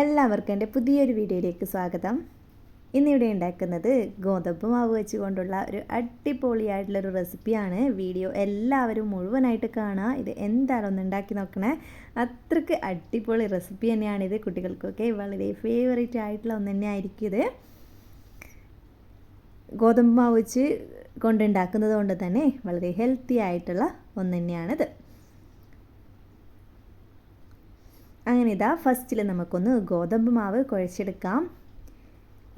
എല്ലാവർക്കും എന്റെ പുതിയൊരു വീഡിയോയിലേക്ക് സ്വാഗതം. ഇന്നിവിടെ ഉണ്ടാക്കുന്നത് ഗോതമ്പ് മാവ് വെച്ചുകൊണ്ടുള്ള ഒരു അടിപൊളിയായിട്ടുള്ളൊരു റെസിപ്പിയാണ്. വീഡിയോ എല്ലാവരും മുഴുവനായിട്ട് കാണുക. ഇത് എന്തായാലും ഒന്ന് ഉണ്ടാക്കി നോക്കണേ. അത്രയ്ക്ക് അടിപൊളി റെസിപ്പി തന്നെയാണിത് കുട്ടികൾക്കൊക്കെ വളരെ ഫേവറേറ്റ് ആയിട്ടുള്ള ഒന്ന് തന്നെ ആയിരിക്കും ഇത്. ഗോതമ്പ് മാവ് വെച്ച് കൊണ്ടുണ്ടാക്കുന്നത് കൊണ്ട് തന്നെ വളരെ ഹെൽത്തി ആയിട്ടുള്ള ഒന്ന് തന്നെയാണിത്. അങ്ങനെ ഇതാ ഫസ്റ്റിൽ നമുക്കൊന്ന് ഗോതമ്പ് മാവ് കുഴച്ചെടുക്കാം.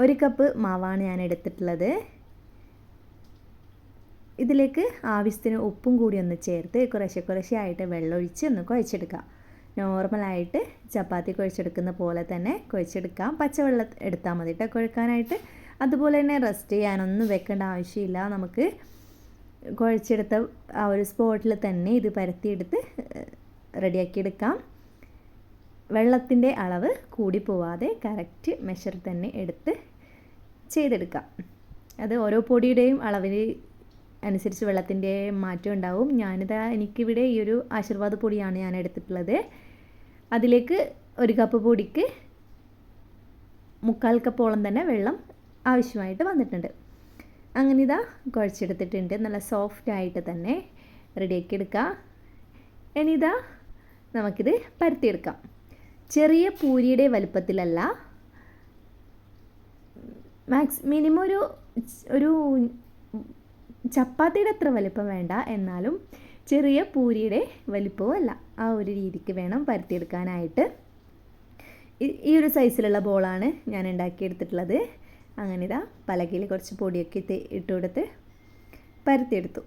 ഒരു കപ്പ് മാവാണ് ഞാൻ എടുത്തിട്ടുള്ളത് ഇതിലേക്ക് ആവശ്യത്തിന് ഉപ്പും കൂടി ഒന്ന് ചേർത്ത് കുറേശ്ശെ കുറേശ്ശെ ആയിട്ട് വെള്ളമൊഴിച്ച് ഒന്ന് കുഴച്ചെടുക്കാം. നോർമലായിട്ട് ചപ്പാത്തി കുഴച്ചെടുക്കുന്ന പോലെ തന്നെ കുഴച്ചെടുക്കാം. പച്ചവെള്ളം എടുത്താൽ മതി കേട്ടോ കുഴക്കാനായിട്ട്. അതുപോലെ തന്നെ റെസ്റ്റ് ചെയ്യാനൊന്നും വെക്കേണ്ട ആവശ്യമില്ല. നമുക്ക് കുഴച്ചെടുത്ത ആ ഒരു സ്പോട്ടിൽ തന്നെ ഇത് പരത്തിയെടുത്ത് റെഡിയാക്കിയെടുക്കാം. വെള്ളത്തിന്റെ അളവ് കൂടി പോവാതെ കറക്റ്റ് മെഷർ തന്നെ എടുത്ത് ചെയ്തെടുക്കാം അത് ഓരോ പൊടിയുടെയും അളവിൽ അനുസരിച്ച് വെള്ളത്തിന്റെ മാറ്റം ഉണ്ടാവും. ഞാനിതാ എനിക്കിവിടെ ഈ ഒരു ആശീർവാദ പൊടിയാണ് ഞാൻ എടുത്തിട്ടുള്ളത്. അതിലേക്ക് ഒരു കപ്പ് പൊടിക്ക് മുക്കാൽ കപ്പോളം തന്നെ വെള്ളം ആവശ്യമായിട്ട് വന്നിട്ടുണ്ട്. അങ്ങനെ ഇതാ കുഴച്ചെടുത്തിട്ടുണ്ട്. നല്ല സോഫ്റ്റ് ആയിട്ട് തന്നെ റെഡിയാക്കി എടുക്കുക ഇനിതാ നമുക്കിത് പരത്തിയെടുക്കാം. ചെറിയ പൂരിയുടെ വലുപ്പത്തിലല്ല. മാക്സ് മിനിമം ഒരു ഒരു ചപ്പാത്തിയുടെ അത്ര വലിപ്പം വേണ്ട. എന്നാലും ചെറിയ പൂരിയുടെ വലിപ്പവും അല്ല. ആ ഒരു രീതിക്ക് വേണം പരത്തിയെടുക്കാനായിട്ട്. ഈ ഒരു സൈസിലുള്ള ബോളാണ് ഞാൻ ഉണ്ടാക്കിയെടുത്തിട്ടുള്ളത്. അങ്ങനെ ഇതാ പലകയിൽ കുറച്ച് പൊടിയൊക്കെ ഇട്ട് കൊടുത്ത് പരത്തിയെടുത്തു.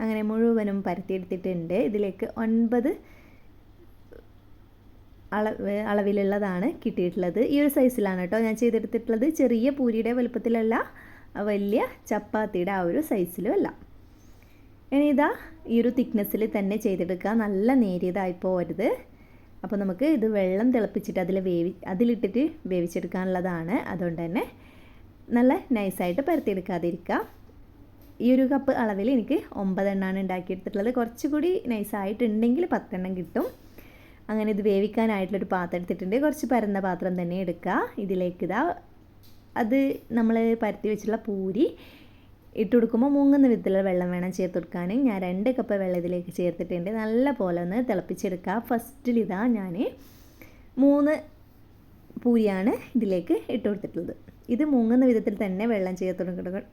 അങ്ങനെ മുഴുവനും പരത്തിയെടുത്തിട്ടുണ്ട്. ഇതിലേക്ക് ഒൻപത് അളവ് അളവിലുള്ളതാണ് കിട്ടിയിട്ടുള്ളത്. ഈ ഒരു സൈസിലാണ് കേട്ടോ ഞാൻ ചെയ്തെടുത്തിട്ടുള്ളത്. ചെറിയ പൂരിയുടെ വലുപ്പത്തിലല്ല വലിയ ചപ്പാത്തിയുടെ ആ ഒരു സൈസിലും അല്ല. ഇനി ഇതാ ഈ ഒരു തിക്നെസ്സിൽ തന്നെ ചെയ്തെടുക്കുക. നല്ല നേരിയതായി പോരുത്. അപ്പോൾ നമുക്ക് ഇത് വെള്ളം തിളപ്പിച്ചിട്ട് അതിൽ വേവി അതിലിട്ടിട്ട് വേവിച്ചെടുക്കാനുള്ളതാണ്. അതുകൊണ്ട് തന്നെ നല്ല നൈസായിട്ട് പരത്തിയെടുക്കാതിരിക്കുക. ഈ ഒരു കപ്പ് അളവിൽ എനിക്ക് ഒമ്പതെണ്ണമാണ് ഉണ്ടാക്കിയെടുത്തിട്ടുള്ളത്. കുറച്ചുകൂടി നൈസായിട്ടുണ്ടെങ്കിൽ പത്തെണ്ണം കിട്ടും. അങ്ങനെ ഇത് വേവിക്കാനായിട്ടുള്ളൊരു പാത്രം എടുത്തിട്ടുണ്ട് കുറച്ച് പരന്ന പാത്രം തന്നെ എടുക്കുക. ഇതിലേക്ക് ഇതാ അത് നമ്മൾ പരത്തി വെച്ചുള്ള പൂരി ഇട്ട് കൊടുക്കുമ്പോൾ മുങ്ങുന്ന വിധത്തിലുള്ള വെള്ളം വേണം ചേർത്ത് കൊടുക്കാൻ. ഞാൻ രണ്ട് കപ്പ് വെള്ളം ഇതിലേക്ക് ചേർത്തിട്ടുണ്ട്. നല്ല പോലെ ഒന്ന് തിളപ്പിച്ചെടുക്കുക. ഫസ്റ്റിൽ ഇതാ ഞാൻ മൂന്ന് പൂരിയാണ് ഇതിലേക്ക് ഇട്ട് കൊടുത്തിട്ടുള്ളത്. ഇത് മുങ്ങുന്ന വിധത്തിൽ തന്നെ വെള്ളം ചേർത്ത് കൊടുക്കണം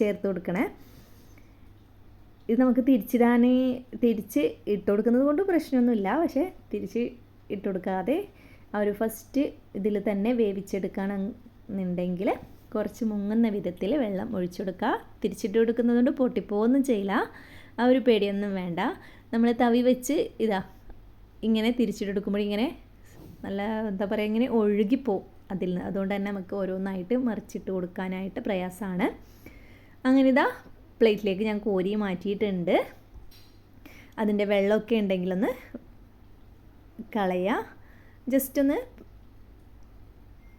ചേർത്ത് കൊടുക്കണേ. ഇത് നമുക്ക് തിരിച്ചിടാൻ തിരിച്ച് ഇട്ട് കൊടുക്കുന്നത് കൊണ്ട് പ്രശ്നമൊന്നുമില്ല. പക്ഷേ തിരിച്ച് ഇട്ട് കൊടുക്കാതെ ഒരു ഫസ്റ്റ് ഇതിൽ തന്നെ വേവിച്ചെടുക്കണമെന്നുണ്ടെങ്കിൽ കുറച്ച് മുങ്ങുന്ന വിധത്തിൽ വെള്ളം ഒഴിച്ചു കൊടുക്കുക തിരിച്ചിട്ട് കൊടുക്കുന്നത് കൊണ്ട് പൊട്ടിപ്പോവൊന്നും ചെയ്യില്ല. ആ ഒരു പേടിയൊന്നും വേണ്ട. നമ്മൾ തവി വെച്ച് ഇതാ ഇങ്ങനെ തിരിച്ചിട്ട് തിരിച്ചിട്ടെടുക്കുമ്പോൾ ഇങ്ങനെ നല്ല എന്താ പറയുക ഇങ്ങനെ ഒഴുകിപ്പോവും അതിൽ നിന്ന്. അതുകൊണ്ട് തന്നെ നമുക്ക് ഓരോന്നായിട്ട് മറിച്ചിട്ട് കൊടുക്കാനായിട്ട് പ്രയാസമാണ്. അങ്ങനെ ഇതാ പ്ലേറ്റിലേക്ക് ഞാൻ കോരി മാറ്റിയിട്ടുണ്ട്. അതിന്റെ വെള്ളമൊക്കെ ഉണ്ടെങ്കിലൊന്ന് കളയുക ജസ്റ്റ് ഒന്ന്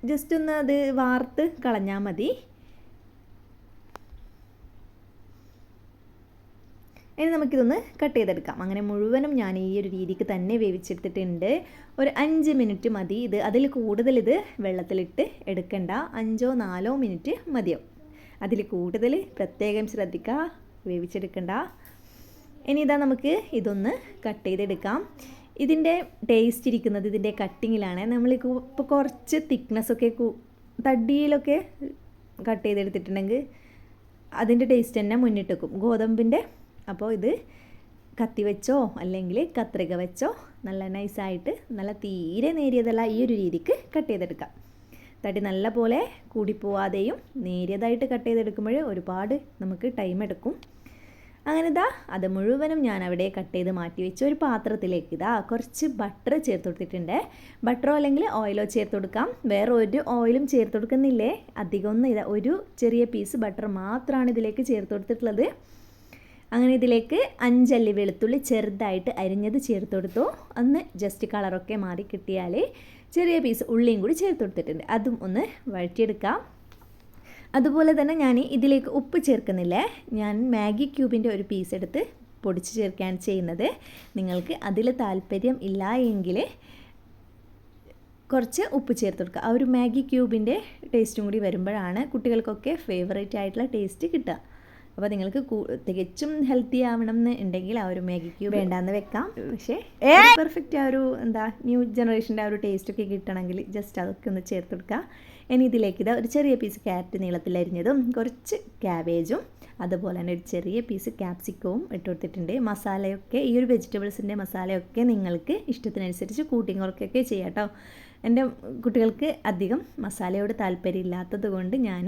ജസ്റ്റ് ഒന്ന് അത് വാർത്ത് കളഞ്ഞാൽ മതി. ഇനി നമുക്കിതൊന്ന് കട്ട് ചെയ്തെടുക്കാം. അങ്ങനെ മുഴുവനും ഞാൻ ഈ ഒരു രീതിക്ക് തന്നെ വേവിച്ചെടുത്തിട്ടുണ്ട്. ഒരു അഞ്ച് മിനിറ്റ് മതി ഇത്. അതിൽ കൂടുതൽ ഇത് വെള്ളത്തിലിട്ട് എടുക്കണ്ട. അഞ്ചോ നാലോ മിനിറ്റ് മതിയോ അതിൽ കൂടുതൽ പ്രത്യേകം ശ്രദ്ധിക്കുക വേവിച്ചെടുക്കണ്ട. ഇനി ഇതാ നമുക്ക് ഇതൊന്ന് കട്ട് ചെയ്തെടുക്കാം. ഇതിന്റെ ടേസ്റ്റ് ഇരിക്കുന്നത് ഇതിന്റെ കട്ടിങ്ങിലാണ് നമ്മൾ ഇപ്പോൾ കുറച്ച് തിക്നെസ്സൊക്കെ തടിയിലൊക്കെ കട്ട് ചെയ്തെടുത്തിട്ടുണ്ടെങ്കിൽ അതിന്റെ ടേസ്റ്റ് തന്നെ മുന്നിട്ട് വെക്കും ഗോതമ്പിന്റെ അപ്പോൾ ഇത് കത്തി വെച്ചോ അല്ലെങ്കിൽ കത്രിക വെച്ചോ നല്ല നൈസായിട്ട് നല്ല തീരെ നേരിയതല്ല ഈ ഒരു രീതിക്ക് കട്ട് ചെയ്തെടുക്കാം. തടി നല്ല പോലെ കൂടിപ്പോവാതെയും നേരിയതായിട്ട് കട്ട് ചെയ്തെടുക്കുമ്പോൾ ഒരുപാട് നമുക്ക് ടൈം എടുക്കും. അങ്ങനെ ഇതാ അത് മുഴുവനും ഞാൻ അവിടെ കട്ട് ചെയ്ത് മാറ്റി വെച്ച് ഒരു പാത്രത്തിലേക്ക് ഇതാ കുറച്ച് ബട്ടർ ചേർത്ത് കൊടുത്തിട്ടുണ്ട്. ബട്ടറോ അല്ലെങ്കിൽ ഓയിലോ ചേർത്ത് കൊടുക്കാം. വേറെ ഒരു ഓയിലും ചേർത്ത് കൊടുക്കുന്നില്ലേ? അധികമൊന്നും ഇതാ ഒരു ചെറിയ പീസ് ബട്ടർ മാത്രമാണ് ഇതിലേക്ക് ചേർത്ത് കൊടുത്തിട്ടുള്ളത്. അങ്ങനെ ഇതിലേക്ക് അഞ്ചല്ലി വെളുത്തുള്ളി ചെറുതായിട്ട് അരിഞ്ഞത് ചേർത്ത് കൊടുത്തു. അന്ന് ജസ്റ്റ് കളറൊക്കെ മാറി കിട്ടിയാൽ ചെറിയ പീസ് ഉള്ളിയും കൂടി ചേർത്ത് കൊടുത്തിട്ടുണ്ട്. അതും ഒന്ന് വഴറ്റിയെടുക്കാം. അതുപോലെ തന്നെ ഞാൻ ഇതിലേക്ക് ഉപ്പ് ചേർക്കുന്നില്ല? ഞാൻ മാഗി ക്യൂബിന്റെ ഒരു പീസ് എടുത്ത് പൊടിച്ച് ചേർക്കുകയാണ് ചെയ്യുന്നത്. നിങ്ങൾക്ക് അതിൽ താല്പര്യം ഇല്ല എങ്കിൽ കുറച്ച് ഉപ്പ് ചേർത്ത് കൊടുക്കുക. ആ ഒരു മാഗി ക്യൂബിന്റെ ടേസ്റ്റും കൂടി വരുമ്പോഴാണ് കുട്ടികൾക്കൊക്കെ ഫേവറേറ്റ് ആയിട്ടുള്ള ടേസ്റ്റ് കിട്ടുക. അപ്പോൾ നിങ്ങൾക്ക് തികച്ചും ഹെൽത്തി ആവണം എന്ന് ഉണ്ടെങ്കിൽ ആ ഒരു മാഗി ക്യൂബ് വേണ്ടാന്ന് വെക്കാം. പക്ഷേ പെർഫെക്റ്റ് ആ ഒരു എന്താ ന്യൂ ജനറേഷന്റെ ആ ഒരു ടേസ്റ്റ് ഒക്കെ കിട്ടണമെങ്കിൽ ജസ്റ്റ് അതൊക്കെ ഒന്ന് ചേർത്ത് കൊടുക്കുക ഇനി ഇതിലേക്ക് ഇതാ ഒരു ചെറിയ പീസ് ക്യാരറ്റ് നീളത്തിലരിഞ്ഞതും കുറച്ച് ക്യാബേജും അതുപോലെ തന്നെ ഒരു ചെറിയ പീസ് ക്യാപ്സിക്കവും ഇട്ട് കൊടുത്തിട്ടുണ്ട്. മസാലയൊക്കെ ഈ ഒരു വെജിറ്റബിൾസിന്റെ മസാലയൊക്കെ നിങ്ങൾക്ക് ഇഷ്ടത്തിനനുസരിച്ച് കൂട്ടിയും കുറക്കൊക്കെ ചെയ്യാം കേട്ടോ എന്റെ കുട്ടികൾക്ക് അധികം മസാലയോട് താല്പര്യമില്ലാത്തത് കൊണ്ട് ഞാൻ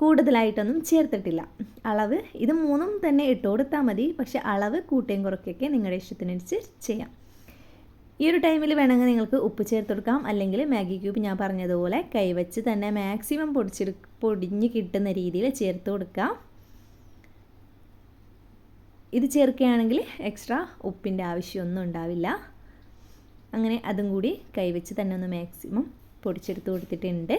കൂടുതലായിട്ടൊന്നും ചേർത്തിട്ടില്ല. അളവ് ഇത് മൂന്നും തന്നെ ഇട്ട് കൊടുത്താൽ മതി. പക്ഷെ അളവ് കൂട്ടുകയും കുറക്കൊക്കെ നിങ്ങളുടെ ഇഷ്ടത്തിനനുസരിച്ച് ചെയ്യാം. ഈ ഒരു ടൈമിൽ വേണമെങ്കിൽ നിങ്ങൾക്ക് ഉപ്പ് ചേർത്ത് കൊടുക്കാം. അല്ലെങ്കിൽ മാഗി ക്യൂബ് ഞാൻ പറഞ്ഞതുപോലെ കൈവച്ച് തന്നെ മാക്സിമം പൊടിച്ചെടു പൊടിഞ്ഞ് കിട്ടുന്ന രീതിയിൽ ചേർത്ത് കൊടുക്കാം. ഇത് ചേർക്കുകയാണെങ്കിൽ എക്സ്ട്രാ ഉപ്പിന്റെ ആവശ്യമൊന്നും ഉണ്ടാവില്ല. അങ്ങനെ അതും കൂടി കൈവച്ച് തന്നെ ഒന്ന് മാക്സിമം പൊടിച്ചെടുത്ത് കൊടുത്തിട്ടുണ്ട്.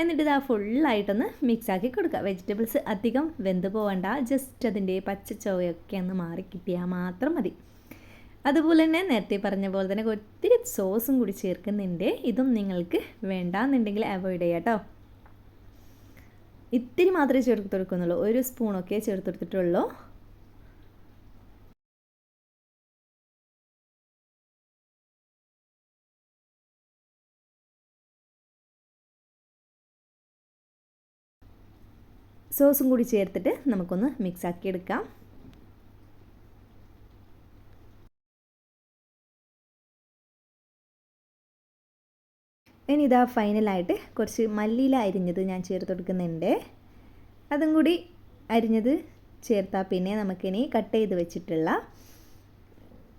എന്നിട്ട് ഇതാ ഫുള്ളായിട്ടൊന്ന് മിക്സാക്കി കൊടുക്കുക. വെജിറ്റബിൾസ് അധികം വെന്ത് പോകണ്ട ജസ്റ്റ് അതിന്റെ പച്ച ചോവയൊക്കെ ഒന്ന് മാറി കിട്ടിയാൽ മാത്രം മതി. അതുപോലെ തന്നെ നേരത്തെ പറഞ്ഞ പോലെ തന്നെ ഒത്തിരി സോസും കൂടി ചേർക്കുന്നുണ്ട്. ഇതും നിങ്ങൾക്ക് വേണ്ടാന്നുണ്ടെങ്കിൽ അവോയ്ഡ് ചെയ്യാം കേട്ടോ ഇത്തിരി മാത്രമേ ചേർത്ത് കൊടുക്കുന്നുള്ളൂ. ഒരു സ്പൂണൊക്കെ ചേർത്ത് കൊടുത്തിട്ടുള്ളൂ. സോസും കൂടി ചേർത്തിട്ട് നമുക്കൊന്ന് മിക്സ് ആക്കി എടുക്കാം. ഇനി ഇതാ ഫൈനലായിട്ട് കുറച്ച് മല്ലിയില അരിഞ്ഞത് ഞാൻ ചേർത്ത് കൊടുക്കുന്നുണ്ട്. അതും കൂടി അരിഞ്ഞത് ചേർത്താൽ പിന്നെ നമുക്കിനി കട്ട് ചെയ്ത് വെച്ചിട്ടുള്ള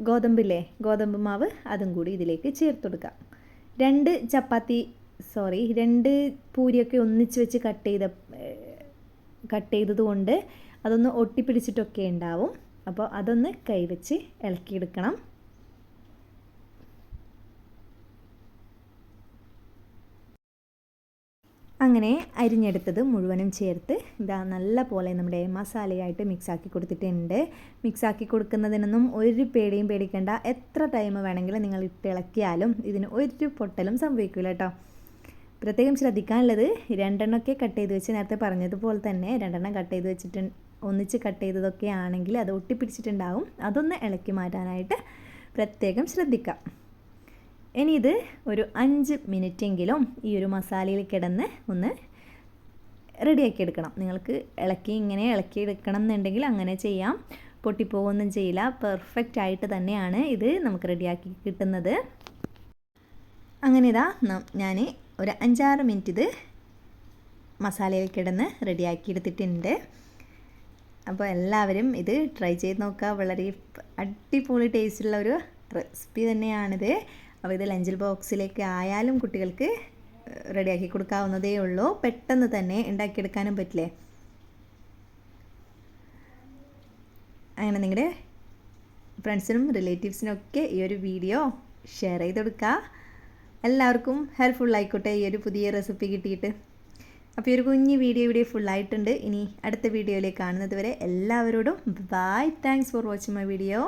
ഗോതമ്പില്ലേ ഗോതമ്പ് മാവ് അതും കൂടി ഇതിലേക്ക് ചേർത്ത് കൊടുക്കാം. രണ്ട് ചപ്പാത്തി സോറി രണ്ട് പൂരിയൊക്കെ ഒന്നിച്ച് വെച്ച് കട്ട് ചെയ്ത കട്ട് ചെയ്തതുകൊണ്ട് അതൊന്ന് ഒട്ടിപ്പിടിച്ചിട്ടൊക്കെ ഉണ്ടാവും. അപ്പോൾ അതൊന്ന് കൈവച്ച് ഇളക്കിയെടുക്കണം. അങ്ങനെ അരിഞ്ഞെടുത്തത് മുഴുവനും ചേർത്ത് ഇതാ നല്ല പോലെ നമ്മുടെ മസാലയായിട്ട് മിക്സാക്കി കൊടുത്തിട്ടുണ്ട്. മിക്സാക്കി കൊടുക്കുന്നതിനൊന്നും ഒരു പേടിയും പേടിക്കേണ്ട. എത്ര ടൈം വേണമെങ്കിലും നിങ്ങൾ ഇട്ട് ഇളക്കിയാലും ഇതിന് ഒരു പൊട്ടലും സംഭവിക്കില്ല കേട്ടോ. പ്രത്യേകം ശ്രദ്ധിക്കാനുള്ളത് രണ്ടെണ്ണമൊക്കെ കട്ട് ചെയ്ത് വെച്ച് നേരത്തെ പറഞ്ഞതുപോലെ തന്നെ രണ്ടെണ്ണം കട്ട് ചെയ്ത് വെച്ചിട്ട് ഒന്നിച്ച് കട്ട് ചെയ്തതൊക്കെ ആണെങ്കിൽ അത് ഒട്ടിപ്പിടിച്ചിട്ടുണ്ടാവും. അതൊന്ന് ഇളക്കി മാറ്റാനായിട്ട് പ്രത്യേകം ശ്രദ്ധിക്കാം. ഇനി ഇത് ഒരു അഞ്ച് മിനിറ്റെങ്കിലും ഈ ഒരു മസാലയിൽ കിടന്ന് ഒന്ന് റെഡിയാക്കി എടുക്കണം. നിങ്ങൾക്ക് ഇളക്കി ഇങ്ങനെ ഇളക്കി എടുക്കണം എന്നുണ്ടെങ്കിൽ അങ്ങനെ ചെയ്യാം. പൊട്ടിപ്പോകൊന്നും ചെയ്യില്ല. പെർഫെക്റ്റ് ആയിട്ട് തന്നെയാണ് ഇത് നമുക്ക് റെഡിയാക്കി കിട്ടുന്നത്. അങ്ങനെ ഇതാ ഞാൻ ഒരു അഞ്ചാറ് മിനിറ്റ് ഇത് മസാലയിൽ കിടന്ന് റെഡിയാക്കി എടുത്തിട്ടുണ്ട് അപ്പോൾ എല്ലാവരും ഇത് ട്രൈ ചെയ്ത് നോക്കുക. വളരെ അടിപൊളി ടേസ്റ്റുള്ള ഒരു റെസിപ്പി തന്നെയാണിത്. അപ്പോൾ ഇത് ലഞ്ചിൽ ബോക്സിലേക്ക് ആയാലും കുട്ടികൾക്ക് റെഡിയാക്കി കൊടുക്കാവുന്നതേ ഉള്ളൂ. പെട്ടെന്ന് തന്നെ ഉണ്ടാക്കിയെടുക്കാനും പറ്റില്ലേ? അങ്ങനെ നിങ്ങളുടെ ഫ്രണ്ട്സിനും റിലേറ്റീവ്സിനും ഒക്കെ ഈ ഒരു വീഡിയോ ഷെയർ ചെയ്ത് കൊടുക്കുക. എല്ലാവർക്കും ഹെൽപ്ഫുൾ ആയിക്കോട്ടെ ഈ ഒരു പുതിയ റെസിപ്പി കിട്ടിയിട്ട്. അപ്പോൾ ഈ ഒരു കുഞ്ഞ് വീഡിയോ ഇവിടെ ഫുള്ളായിട്ടുണ്ട് ഇനി അടുത്ത വീഡിയോയിലേക്ക് കാണുന്നത് വരെ എല്ലാവരോടും bye thanks for watching my video